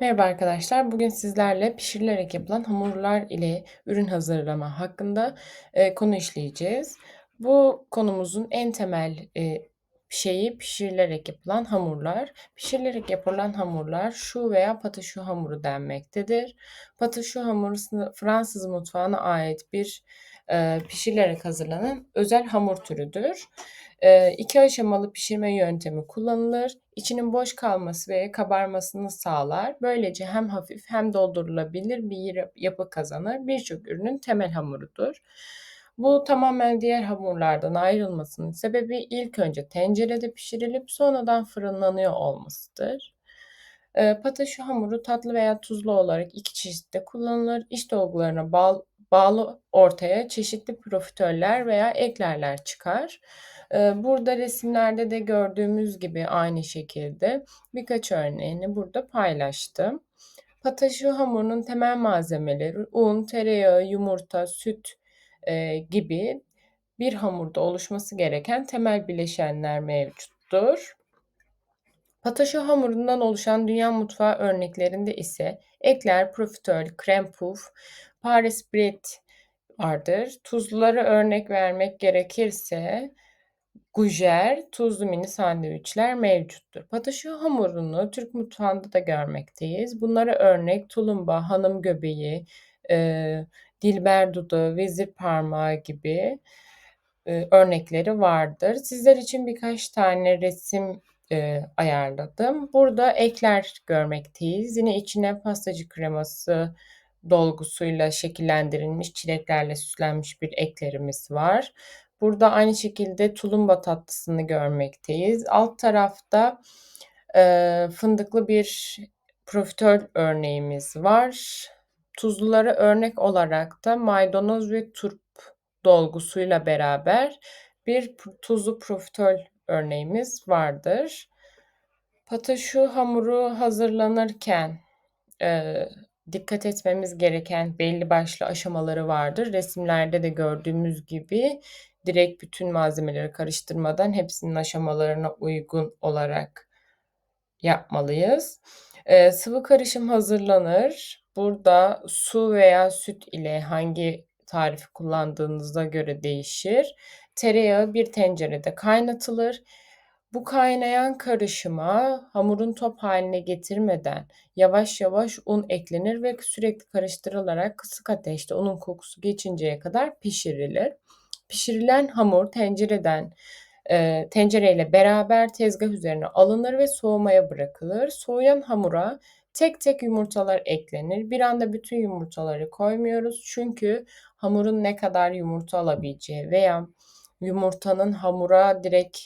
Merhaba arkadaşlar. Bugün sizlerle pişirilerek yapılan hamurlar ile ürün hazırlama hakkında e, konu işleyeceğiz. Bu konumuzun en temel e, şeyi pişirilerek yapılan hamurlar. Pişirilerek yapılan hamurlar şu veya pataşu hamuru denmektedir. Pataşu hamuru Fransız mutfağına ait bir e, pişirilerek hazırlanan özel hamur türüdür. E, iki aşamalı pişirme yöntemi kullanılır. İçinin boş kalması ve kabarmasını sağlar. Böylece hem hafif hem doldurulabilir bir yapı kazanır. Birçok ürünün temel hamurudur. Bu tamamen diğer hamurlardan ayrılmasının sebebi ilk önce tencerede pişirilip sonradan fırınlanıyor olmasıdır. Pataşu hamuru tatlı veya tuzlu olarak iki çeşitte kullanılır. İç dolgularına bağlı, bağlı ortaya çeşitli profiteroller veya eklerler çıkar. Burada resimlerde de gördüğümüz gibi aynı şekilde birkaç örneğini burada paylaştım. Pataşu hamurunun temel malzemeleri un, tereyağı, yumurta, süt eee, gibi bir hamurda oluşması gereken temel bileşenler mevcuttur. Pataşo hamurundan oluşan dünya mutfağı örneklerinde ise ekler, profiterol, krem puf, Paris bread vardır. Tuzlulara örnek vermek gerekirse gujer, tuzlu mini sandviçler mevcuttur. Pataşo hamurunu Türk mutfağında da görmekteyiz. Bunlara örnek tulumba, hanım göbeği, eee, dilber dudağı, vezir parmağı gibi eee, örnekleri vardır. Sizler için birkaç tane resim eee, ayarladım. Burada ekler görmekteyiz. Yine içine pastacı kreması dolgusuyla şekillendirilmiş, çileklerle süslenmiş bir eklerimiz var. Burada aynı şekilde tulumba tatlısını görmekteyiz. Alt tarafta eee, fındıklı bir profiterol örneğimiz var. Tuzlulara örnek olarak da maydanoz ve turp dolgusuyla beraber bir tuzlu profiterol örneğimiz vardır. Pataşu hamuru hazırlanırken eee, dikkat etmemiz gereken belli başlı aşamaları vardır. Resimlerde de gördüğümüz gibi direkt bütün malzemeleri karıştırmadan hepsinin aşamalarına uygun olarak yapmalıyız. Eee, sıvı karışım hazırlanır. Burada su veya süt ile hangi tarifi kullandığınıza göre değişir. Tereyağı bir tencerede kaynatılır. Bu kaynayan karışıma hamurun top haline getirmeden yavaş yavaş un eklenir ve sürekli karıştırılarak kısık ateşte unun kokusu geçinceye kadar pişirilir. Pişirilen hamur tencereden e, tencereyle beraber tezgah üzerine alınır ve soğumaya bırakılır. Soğuyan hamura tek tek yumurtalar eklenir. Bir anda bütün yumurtaları koymuyoruz çünkü hamurun ne kadar yumurta alabileceği veya yumurtanın hamura direkt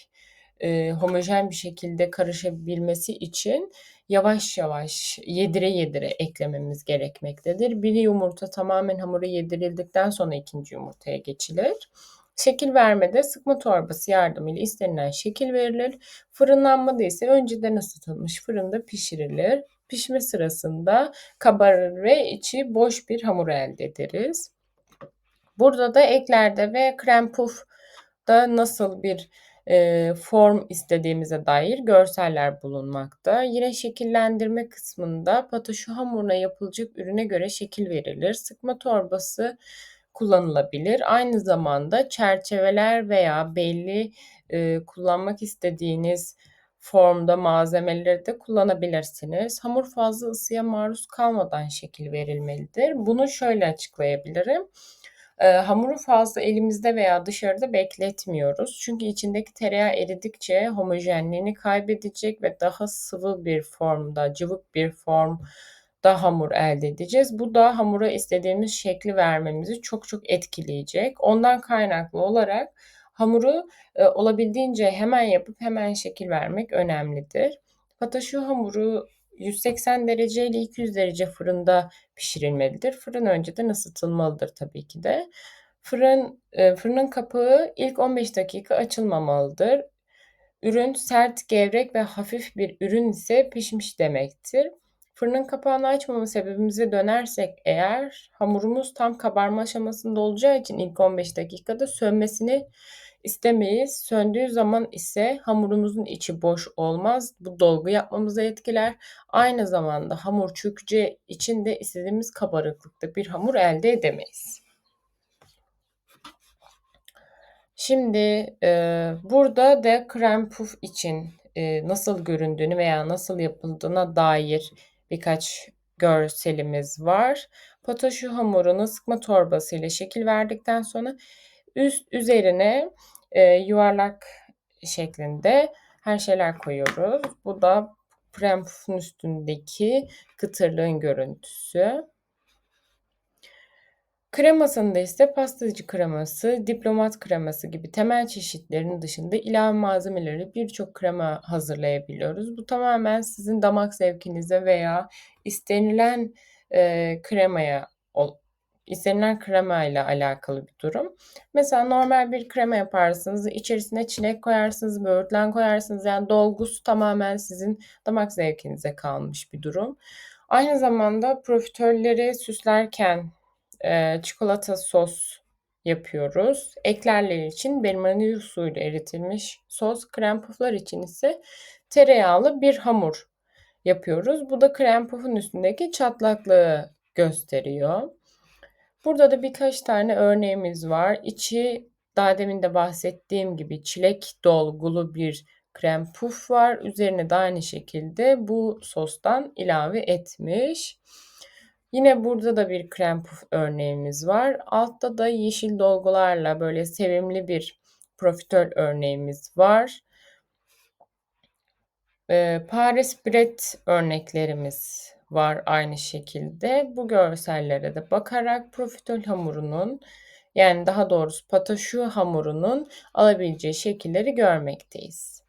e, homojen bir şekilde karışabilmesi için yavaş yavaş yedire yedire eklememiz gerekmektedir. Bir yumurta tamamen hamura yedirildikten sonra ikinci yumurtaya geçilir. Şekil vermede sıkma torbası yardımıyla istenilen şekil verilir. Fırınlanmada ise önceden ısıtılmış fırında pişirilir. Pişme sırasında kabarır ve içi boş bir hamur elde ederiz. Burada da eklerde ve krem pufda nasıl bir e, form istediğimize dair görseller bulunmakta. Yine şekillendirme kısmında pataşu hamuruna yapılacak ürüne göre şekil verilir. Sıkma torbası kullanılabilir. Aynı zamanda çerçeveler veya belli e, kullanmak istediğiniz formda malzemeleri de kullanabilirsiniz. Hamur fazla ısıya maruz kalmadan şekil verilmelidir. Bunu şöyle açıklayabilirim. E, hamuru fazla elimizde veya dışarıda bekletmiyoruz. Çünkü içindeki tereyağı eridikçe homojenliğini kaybedecek ve daha sıvı bir formda, cıvık bir form da hamur elde edeceğiz. Bu da hamura istediğimiz şekli vermemizi çok çok etkileyecek. Ondan kaynaklı olarak hamuru e, olabildiğince hemen yapıp hemen şekil vermek önemlidir. Pataşo hamuru 180 derece ile 200 derece fırında pişirilmelidir. Fırın önceden ısıtılmalıdır tabii ki de. Fırın e, fırının kapağı ilk 15 dakika açılmamalıdır. Ürün sert, gevrek ve hafif bir ürün ise pişmiş demektir. Fırının kapağını açmama sebebimize dönersek eğer hamurumuz tam kabarma aşamasında olacağı için ilk 15 dakikada sönmesini istemeyiz. Söndüğü zaman ise hamurumuzun içi boş olmaz. Bu dolgu yapmamızı etkiler. Aynı zamanda hamur çökeceği için de istediğimiz kabarıklıkta bir hamur elde edemeyiz. Şimdi e, burada da krem puf için e, nasıl göründüğünü veya nasıl yapıldığına dair birkaç görselimiz var. Potaşu hamurunu sıkma torbası ile şekil verdikten sonra üst üzerine e, yuvarlak şeklinde her şeyler koyuyoruz. Bu da krem pufun üstündeki kıtırlığın görüntüsü. Kremasında ise pastacı kreması, diplomat kreması gibi temel çeşitlerinin dışında ilave malzemeleri birçok krema hazırlayabiliyoruz. Bu tamamen sizin damak zevkinize veya istenilen e, kremaya istenilen krema ile alakalı bir durum. Mesela normal bir krema yaparsınız, içerisine çilek koyarsınız, böğürtlen koyarsınız. Yani dolgusu tamamen sizin damak zevkinize kalmış bir durum. Aynı zamanda profiterolleri süslerken e, çikolata sos yapıyoruz. Eklerler için bermani suyuyla eritilmiş sos, krem puflar için ise tereyağlı bir hamur yapıyoruz. Bu da krem pufun üstündeki çatlaklığı gösteriyor. Burada da birkaç tane örneğimiz var. İçi daha demin de bahsettiğim gibi çilek dolgulu bir krem puf var. Üzerine de aynı şekilde bu sostan ilave etmiş. Yine burada da bir krem puf örneğimiz var. Altta da yeşil dolgularla böyle sevimli bir profiterol örneğimiz var. Ee, Paris Brett örneklerimiz var aynı şekilde. Bu görsellere de bakarak profiterol hamurunun yani daha doğrusu pataşu hamurunun alabileceği şekilleri görmekteyiz.